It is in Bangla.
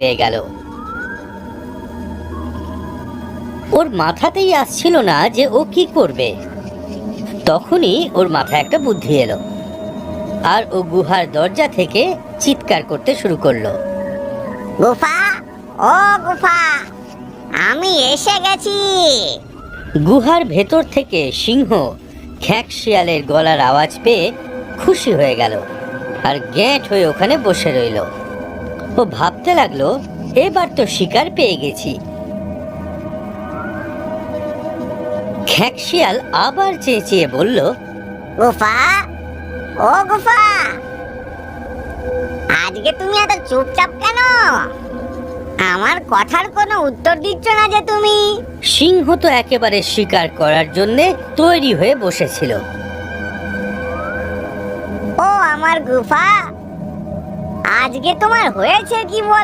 পেয়ে গেল। ওর মাথাতেই আসছিল না যে ও কি করবে। তখনই ওর মাথায় একটা বুদ্ধি এলো আর ও গুহার দরজা থেকে চিৎকার করতে শুরু করল। গুফা ও গুফা আমি এসে গেছি। গুহার ভেতর থেকে সিংহ খ্যাক শিয়ালের গলার আওয়াজ পেয়ে খুশি হয়ে গেল আর গ্যাঁট হয়ে ওখানে বসে রইল। ও ভাবতে লাগল এবার তো শিকার পেয়ে গেছি। খ্যাক শিয়াল আবার চেঁচিয়ে বলল গুফা? ও গুফা! আজকে তুমি এত চুপচাপ কেন? আমার কথার কোনো উত্তর দিচ্ছ না যে তুমি। সিংহ তো একেবারে শিকার করার জন্যে তৈরি হয়ে বসেছিল। ও আমার গুফা! আজকে তোমার হয়েছে কি বলো?